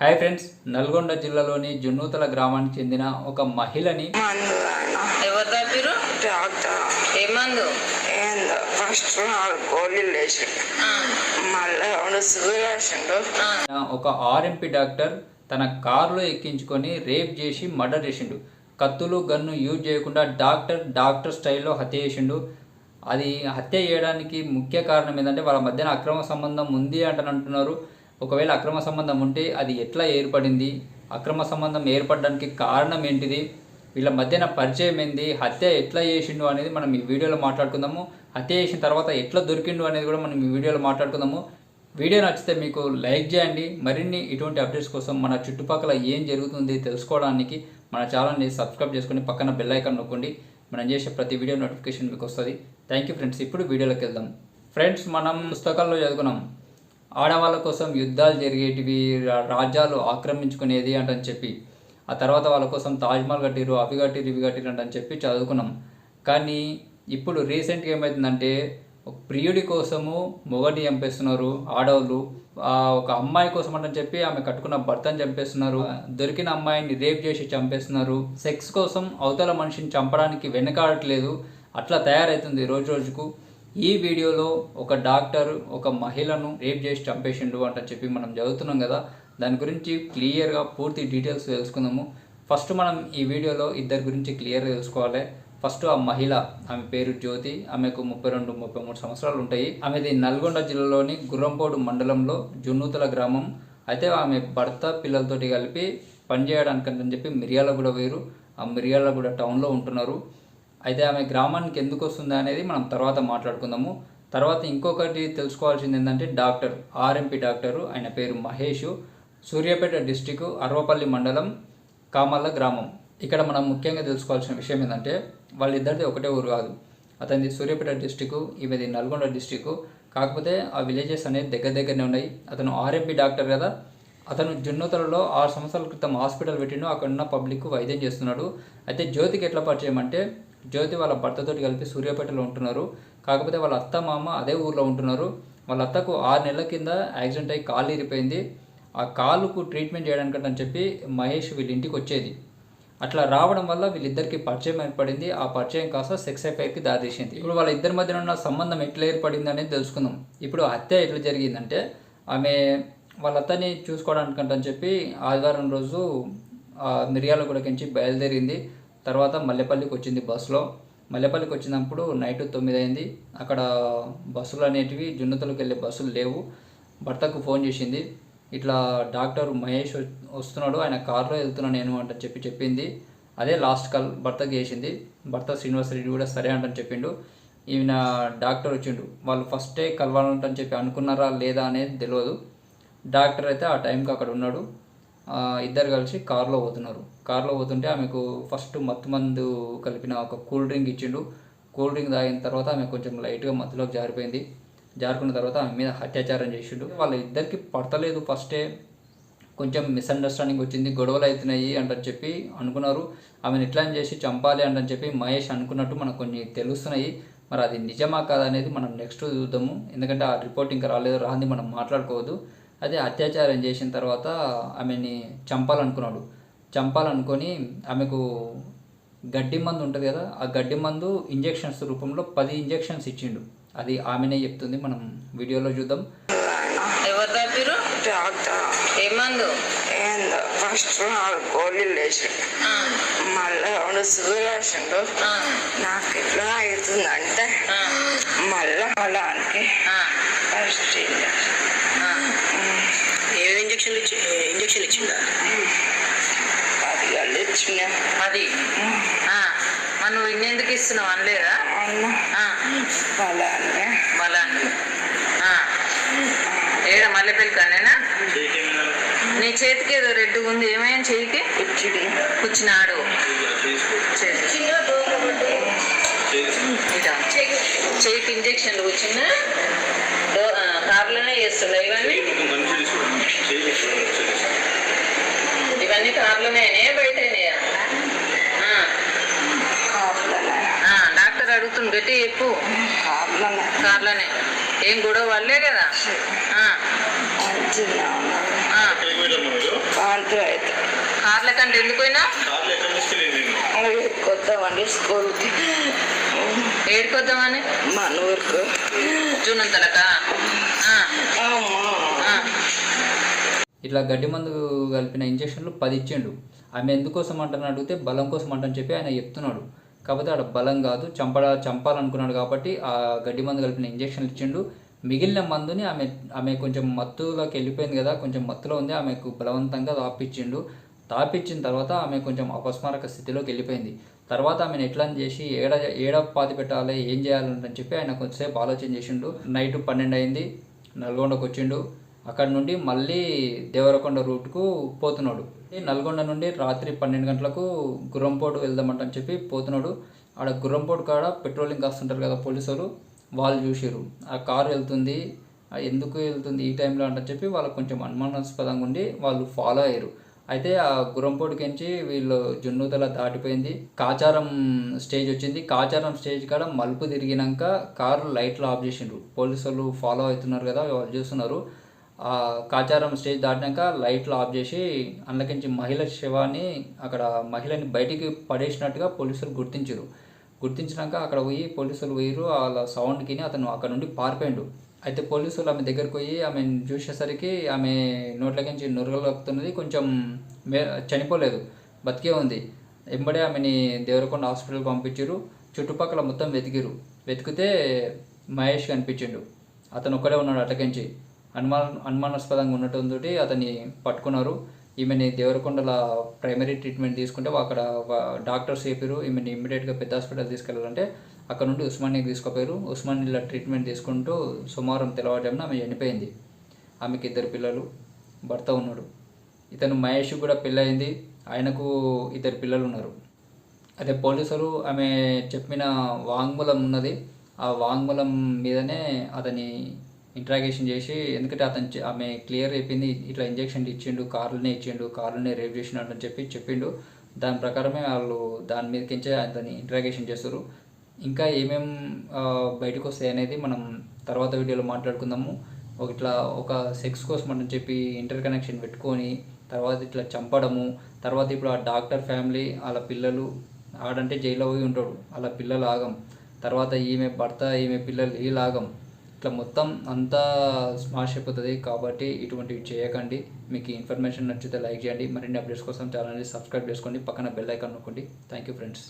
Hi friends Nalgonda జిల్లాలోని జున్నూతల గ్రామానికి చెందిన ఒక మహిళని ఫస్ట్ ఒక ఆర్ఎంపీ డాక్టర్ తన కారులో ఎక్కించుకొని రేప్ చేసి మర్డర్ చేసిండు. కత్తులు గన్ను యూజ్ చేయకుండా డాక్టర్ డాక్టర్ స్టైల్లో హత్య చేసిండు. అది హత్య చేయడానికి ముఖ్య కారణం ఏంటంటే వాళ్ళ మధ్యన అక్రమ సంబంధం ఉంది అంటని అంటున్నారు. ఒకవేళ అక్రమ సంబంధం ఉంటే అది ఎట్లా ఏర్పడింది? అక్రమ సంబంధం ఏర్పడడానికి కారణం ఏంటిది? వీళ్ళ మధ్యన పరిచయం ఏంది? హత్య ఎట్లా చేసిండు అనేది మనం ఈ వీడియోలో మాట్లాడుకుందాము. హత్య చేసిన తర్వాత ఎట్లా దొరికిండు అనేది కూడా మనం ఈ వీడియోలో మాట్లాడుకుందాము. వీడియో నచ్చితే మీకు లైక్ చేయండి. మరిన్ని ఇటువంటి అప్డేట్స్ కోసం మన చుట్టుపక్కల ఏం జరుగుతుంది తెలుసుకోవడానికి మన ఛానల్ని సబ్స్క్రైబ్ చేసుకొని పక్కన బెల్ ఐకాన్ నొక్కండి. మనం చేసే ప్రతి వీడియో నోటిఫికేషన్ మీకు వస్తుంది. థ్యాంక్ యూ ఫ్రెండ్స్ ఇప్పుడు వీడియోలోకి వెళ్దాం. ఫ్రెండ్స్ మనం పుస్తకాల్లో చదువుకున్నాం. ఆడవాళ్ళ కోసం యుద్ధాలు జరిగేటివి రా- రాజ్యాలు ఆక్రమించుకునేది అంటని చెప్పి ఆ తర్వాత వాళ్ళ కోసం తాజ్మహల్ కట్టిరు అవి కట్టిరు ఇవి కట్టిరు అంటని చెప్పి చదువుకున్నాం. కానీ ఇప్పుడు రీసెంట్గా ఏమవుతుందంటే ఒక ప్రియుడి కోసము మొగటి చంపేస్తున్నారు ఆడవాళ్ళు ఒక అమ్మాయి కోసం అంటని చెప్పి ఆమె కట్టుకున్న భర్తను చంపేస్తున్నారు దొరికిన అమ్మాయిని రేప్ చేసి చంపేస్తున్నారు. సెక్స్ కోసం అవతల మనిషిని చంపడానికి వెనకాడట్లేదు అట్లా తయారవుతుంది రోజు రోజుకు. ఈ వీడియోలో ఒక డాక్టర్ ఒక మహిళను రేప్ చేసి చంపేసిండు అంట చెప్పి మనం చదువుతున్నాం కదా. దాని గురించి క్లియర్గా పూర్తి డీటెయిల్స్ తెలుసుకుందాము. ఫస్ట్ మనం ఈ వీడియోలో ఇద్దరి గురించి క్లియర్గా తెలుసుకోవాలి. ఫస్ట్ ఆ మహిళ ఆమె పేరు జ్యోతి ఆమెకు ముప్పై రెండు ముప్పై మూడు సంవత్సరాలు ఉంటాయి. ఆమెది నల్గొండ జిల్లాలోని గుర్రంపోడు మండలంలో జున్నూతల గ్రామం. అయితే ఆమె భర్త పిల్లలతోటి కలిపి పనిచేయడానికంటని చెప్పి మిర్యాలగూడ వేరు ఆ మిర్యాలగూడ టౌన్లో ఉంటున్నారు. అయితే ఆమె గ్రామానికి ఎందుకు వస్తుంది అనేది మనం తర్వాత మాట్లాడుకుందాము. తర్వాత ఇంకొకటి తెలుసుకోవాల్సింది ఏంటంటే డాక్టర్ ఆర్ఎంపీ డాక్టరు ఆయన పేరు మహేష్ సూర్యాపేట డిస్టిక్ అరవపల్లి మండలం కామల్ల గ్రామం. ఇక్కడ మనం ముఖ్యంగా తెలుసుకోవాల్సిన విషయం ఏంటంటే వాళ్ళిద్దరిది ఒకటే ఊరు కాదు. అతనిది సూర్యాపేట డిస్టిక్ ఈమెది నల్గొండ డిస్టిక్. కాకపోతే ఆ విలేజెస్ అనేది దగ్గర దగ్గరనే ఉన్నాయి. అతను ఆర్ఎంపీ డాక్టర్ కదా. అతను జున్నోతలలో ఆరు సంవత్సరాల క్రితం హాస్పిటల్ పెట్టిండు. అక్కడ ఉన్న పబ్లిక్ వైద్యం చేస్తున్నాడు. అయితే జ్యోతికి ఎట్లా పరిచయం అంటే జ్యోతి వాళ్ళ భర్తతోటి కలిపి సూర్యాపేటలో ఉంటున్నారు. కాకపోతే వాళ్ళ అత్త మామ అదే ఊర్లో ఉంటున్నారు. వాళ్ళ అత్తకు ఆరు నెలల కింద యాక్సిడెంట్ అయ్యి కాలు ఇరిపోయింది. ఆ కాలుకు ట్రీట్మెంట్ చేయడానికి అని చెప్పి మహేష్ వీళ్ళ ఇంటికి వచ్చేది. అట్లా రావడం వల్ల వీళ్ళిద్దరికి పరిచయం ఏర్పడింది. ఆ పరిచయం కాస్త సెక్స్ అఫైర్కి దారితీసింది. ఇప్పుడు వాళ్ళ ఇద్దరి మధ్యన ఉన్న సంబంధం ఎట్లా ఏర్పడింది అనేది తెలుసుకుందాం. ఇప్పుడు హత్య ఎట్లా జరిగిందంటే ఆమె వాళ్ళ అత్తని చూసుకోవడానికంట అని చెప్పి ఆదివారం రోజు ఆ మిర్యాలగూడకించి బయలుదేరింది. తర్వాత మల్లెపల్లికి వచ్చింది బస్సులో. మల్లెపల్లికి వచ్చినప్పుడు నైట్ తొమ్మిది అయింది అక్కడ బస్సులు అనేటివి జున్నతలకు వెళ్ళే బస్సులు లేవు. భర్తకు ఫోన్ చేసింది. ఇట్లా డాక్టర్ మహేష్ వస్తున్నాడు. ఆయన కారులో వెళ్తున్నాను నేను అంట చెప్పి చెప్పింది. అదే లాస్ట్ కాల్ భర్తకు చేసింది. భర్త శ్రీనివాస్ రెడ్డి కూడా సరే అంటని చెప్పిండు. ఈయన డాక్టర్ వచ్చిండు. వాళ్ళు ఫస్టే కలవాలంటని చెప్పి అనుకున్నారా లేదా అనేది తెలియదు డాక్టర్ అయితే ఆ టైంకి అక్కడ ఉన్నాడు. ఇద్దరు కలిసి కారులో పోతున్నారు. కారులో పోతుంటే ఆమెకు ఫస్ట్ మత్తు మందు కలిపిన ఒక కూల్ డ్రింక్ ఇచ్చిండు. కూల్ డ్రింక్ తాగిన తర్వాత ఆమె కొంచెం లైట్గా మత్తులోకి జారిపోయింది. జారుకున్న తర్వాత ఆమె మీద అత్యాచారం చేసిండు. వాళ్ళ ఇద్దరికి పడతలేదు ఫస్టే. కొంచెం మిస్అండర్స్టాండింగ్ వచ్చింది. గొడవలు అవుతున్నాయి అంటని చెప్పి అనుకున్నారు. ఆమెను ఇట్లా చేసి చంపాలి అంటని చెప్పి మహేష్ అనుకున్నట్టు మనకు కొన్ని తెలుస్తున్నాయి. మరి అది నిజమా కాదా అనేది మనం నెక్స్ట్ చూద్దాము. ఎందుకంటే ఆ రిపోర్ట్ ఇంకా రాలేదు. రాంది మనం మాట్లాడుకోవద్దు. అదే అత్యాచారం చేసిన తర్వాత ఆమెని చంపాలనుకున్నాడు. చంపాలనుకొని ఆమెకు గడ్డి మందు ఉంటుంది కదా ఆ గడ్డి మందు ఇంజెక్షన్స్ రూపంలో పది ఇంజెక్షన్స్ ఇచ్చిండు. అది ఆమెనే చెప్తుంది మనం వీడియోలో చూద్దాం. ఎవరు తప్పిరు డాక్టర్. ఏ మందు? ఏందో ఫస్ట్ నాలుగు గోళీలు వేసిండు మళ్ళీ రెండు నాకు ఎట్లా అవుతుందంటే ఆ, మళ్ళీ పొలానికి ఆ, ఫస్ట్ ఆ. ఏ ఇంజక్షన్ ఇచ్చి అది ఆ, మరి నువ్వు ఇన్నెందుకు ఇస్తున్నావు? అనలేదా? అన్న ఆ, పొలాన్ని బలాన్ని. ఆ. ఏడ మల్లెపల్లి కానేనా నీ చేతికి ఏదో రెడ్ ఉంది. ఏమైనా చేయికి కూర్చున్నాడు. ఇదా. చేయికి ఇంజక్షన్లు కూర్చున్న కార్లోనే చేస్తుండే ఇవన్నీ? ఇవన్నీ కార్లోనే బయటనేయా కాపులనే డాక్టర్ అడుగుతుంది గట్టి చెప్పు. కార్లోనే. ఏం గొడవ వాళ్ళే కదా? ఆ, మంచిగా కార్ల ఎక్కడ తీసుకెళ్ళింది నేను కొద్దామండి స్కూల్కి. ఏడుకొద్దామని? మన ఊరికి జూనంతలకా? ఆ, అమ్మా. ఆ. ఇట్లా గడ్డి మందు కలిపిన ఇంజక్షన్లు పది ఇచ్చిండు. ఆమె ఎందుకోసం అంటారని అడిగితే బలం కోసం అంటని చెప్పి ఆయన చెప్తున్నాడు. కాకపోతే ఆడ బలం కాదు చంపడ చంపాలనుకున్నాడు కాబట్టి ఆ గడ్డి మందు కలిపిన ఇంజక్షన్లు ఇచ్చిండు. మిగిలిన మందుని ఆమె ఆమె కొంచెం మత్తులోకి వెళ్ళిపోయింది కదా కొంచెం మత్తులో ఉంది ఆమెకు బలవంతంగా తాపిచ్చిండు తాపిచ్చిన తర్వాత ఆమె కొంచెం అపస్మారక స్థితిలోకి వెళ్ళిపోయింది. తర్వాత ఆమెను ఎట్లా చేసి ఏడ ఏడ పాతి పెట్టాలి ఏం చేయాలని చెప్పి ఆయన కొంచెంసేపు ఆలోచన చేసిండు. నైట్ పన్నెండు అయింది నల్గొండకు వచ్చిండు. అక్కడ నుండి మళ్ళీ దేవరకొండ రూట్కు పోతున్నాడు. ఈ నల్గొండ నుండి రాత్రి పన్నెండు గంటలకు గుర్రంపోడు వెళ్దామంటని చెప్పి పోతున్నాడు. ఆడ గుర్రంపోడు కాడ పెట్రోలింగ్ కాస్తుంటారు కదా పోలీసులు వాళ్ళు చూసిర్రు. ఆ కారు వెళ్తుంది ఎందుకు వెళ్తుంది ఈ టైంలో అంటని చెప్పి వాళ్ళకు కొంచెం అనుమానాస్పదంగా ఉండి వాళ్ళు ఫాలో అయ్యారు. అయితే ఆ గుర్రంపోటుకించి వీళ్ళు జున్నుతల దాటిపోయింది. కాచారం స్టేజ్ వచ్చింది. కాచారం స్టేజ్ కాడ మలుపు తిరిగినాక కారు లైట్లు ఆఫ్ చేసిండ్రు. పోలీసులు ఫాలో అవుతున్నారు కదా వాళ్ళు చూస్తున్నారు. ఆ కాచారం స్టేజ్ దాటినాక లైట్లు ఆఫ్ చేసి అందులోకించి మహిళ శవాన్ని అక్కడ మహిళని బయటికి పడేసినట్టుగా పోలీసులు గుర్తించారు గుర్తించినాక అక్కడ పోయి పోలీసులు పోయిరు వాళ్ళ సౌండ్కి అతను అక్కడ నుండి పారిపోయిండు. అయితే పోలీసులు ఆమె దగ్గరికి పోయి ఆమెను చూసేసరికి ఆమె నోట్లకించి నురగలుగుతున్నది కొంచెం మే చనిపోలేదు. బతికే ఉంది. ఎంబడే ఆమెని దేవరకొండ హాస్పిటల్కి పంపించారు చుట్టుపక్కల మొత్తం వెతికిరు వెతికితే మహేష్ కనిపించిండు. అతను ఒక్కడే ఉన్నాడు అటకించి. అనుమాన అనుమానాస్పదంగా ఉండటంతో అతన్ని పట్టుకున్నారు. ఈమెని దేవరకొండల ప్రైమరీ ట్రీట్మెంట్ తీసుకుంటే అక్కడ డాక్టర్స్ చెప్పారు ఈమెని ఇమ్మీడియట్గా పెద్ద హాస్పిటల్ తీసుకెళ్ళాలంటే అక్కడ నుండి ఉస్మానియాకి తీసుకుపోయారు ఉస్మానియాలో ట్రీట్మెంట్ తీసుకుంటూ సుమారం తెల్లవారుజామున ఆమె చనిపోయింది. ఆమెకి ఇద్దరు పిల్లలు భర్త ఉన్నాడు. ఇతను మహేష్ కూడా పెళ్ళయింది. ఆయనకు ఇద్దరు పిల్లలు ఉన్నారు. అదే పోలీసులు ఆమె చెప్పిన వాంగ్మూలం ఉన్నది. ఆ వాంగ్మూలం మీదనే అతని ఇంట్రాగేషన్ చేసి ఎందుకంటే అతను ఆమె క్లియర్ అయిపోయింది ఇట్లా ఇంజక్షన్ ఇచ్చిండు కార్లనే ఇచ్చిండు కార్లనే రేప్ చేసినాడు అని చెప్పి చెప్పిండు. దాని ప్రకారమే వాళ్ళు దాని మీదకించే దాన్ని ఇంట్రాగేషన్ చేస్తారు. ఇంకా ఏమేం బయటకు వస్తాయి అనేది మనం తర్వాత వీడియోలో మాట్లాడుకుందాము. ఒక ఇట్లా ఒక సెక్స్ కోసం అని చెప్పి ఇంటర్ కనెక్షన్ పెట్టుకొని తర్వాత ఇట్లా చంపడము తర్వాత ఇప్పుడు ఆ డాక్టర్ ఫ్యామిలీ వాళ్ళ పిల్లలు ఆడంటే జైల్లో పోయి ఉంటాడు. వాళ్ళ పిల్లలు ఆగం. తర్వాత ఈమె భర్త ఈమె పిల్లలు వీళ్ళు ఆగం. ఇట్లా మొత్తం అంతా స్మాష్ అయిపోతుంది కాబట్టి ఇటువంటివి చేయకండి. మీకు ఇన్ఫర్మేషన్ నచ్చితే లైక్ చేయండి. మరిన్ని అప్డేట్స్ కోసం ఛానల్ని సబ్స్క్రైబ్ చేసుకోండి. పక్కన బెల్ ఐకాన్ నొక్కండి. Thank you friends